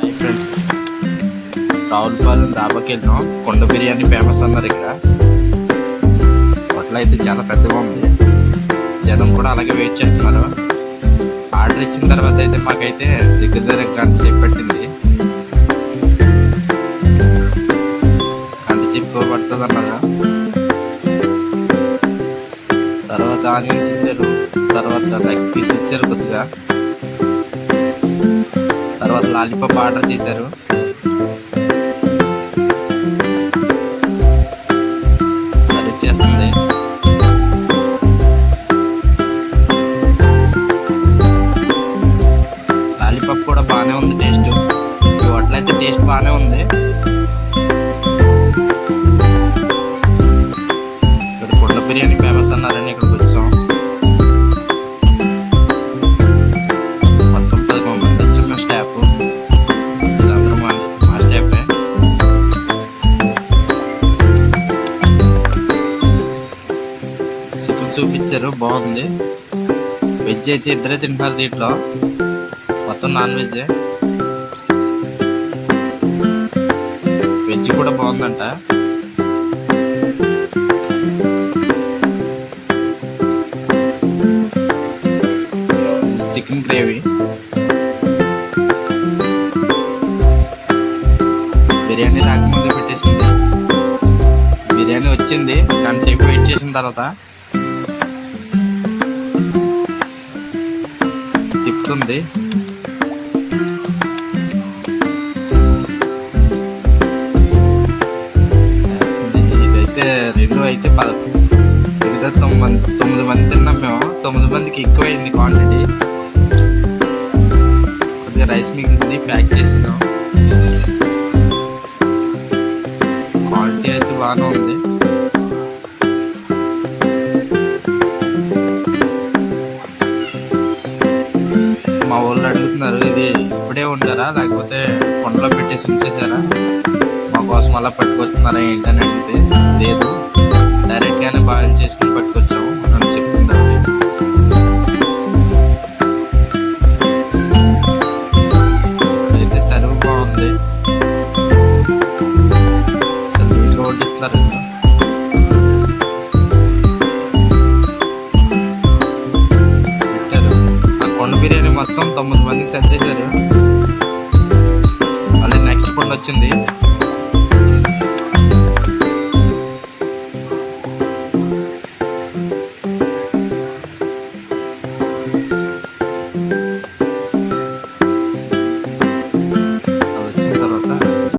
Hi friends Ravulapalem దాబాకి వెళ్ళాం కొండ biryani famous అన్నారు ఇక్కడ. హోటల్ అయితే చాలా పెద్దగా ఉంది. జనం కూడా అలాగే వెయిట్ చేస్తున్నారు. ఆర్డర్ ఇచ్చిన తర్వాత అయితే మాకైతే దగ్గర దగ్గర గంట సేపు పెట్టింది. గంట సేపు పడుతుంది అన్నారు. తర్వాత ఆనియన్స్ ఇచ్చారు. తర్వాత లెగ్ పీస్ ఇచ్చారు కొద్దిగా. తర్వాత లాలీపాప్ ఆర్డర్ చేశారు. సర్వ్ చేస్తుంది. లాలీపాప్ కూడా బాగానే ఉంది టేస్ట్ ఈ హోటల్ అయితే టేస్ట్ బాగానే ఉంది. ఇక్కడ కొండ బిర్యానీ ఫేమస్ అన్నారని ఇక్కడికి చూపించారు బాగుంది. వెజ్ అయితే ఇద్దరే తింటున్నారు దీంట్లో. మొత్తం నాన్ వెజ్ వెజ్ కూడా బాగుందంట. చికెన్ గ్రేవీ బిర్యానీ రాకముందే పెట్టేసింది. బిర్యానీ వచ్చింది కానీ సేపు వెయిట్ చేసిన తర్వాత వేస్తుంది. ఇదైతే రెండు అయితే పదకొండు మిగతా తొమ్మిది తొమ్మిది మంది తిన్నాం మేము. తొమ్మిది మందికి ఎక్కువైంది క్వాంటిటీ కొద్దిగా రైస్ మిగిలింది ప్యాక్ చేసినాం క్వాలిటీ అయితే బాగానే ఉంది. లేకపోతే కొండలో పెట్టేసి ఉంచేసారా మా కోసం అలా పట్టుకొస్తున్నారా ఏంటని అడిగితే లేదు. డైరెక్ట్గానే బాగా చేసుకుని పట్టుకొచ్చాము అని చెప్తుంది అయితే సర్వ్ బాగుంది. చాలా వడ్డిస్తున్నారు? పెట్టారు. ఆ కొండ బిర్యానీ మొత్తం తొమ్మిది మందికి సర్దేశారు. చేశారు వచ్చింది.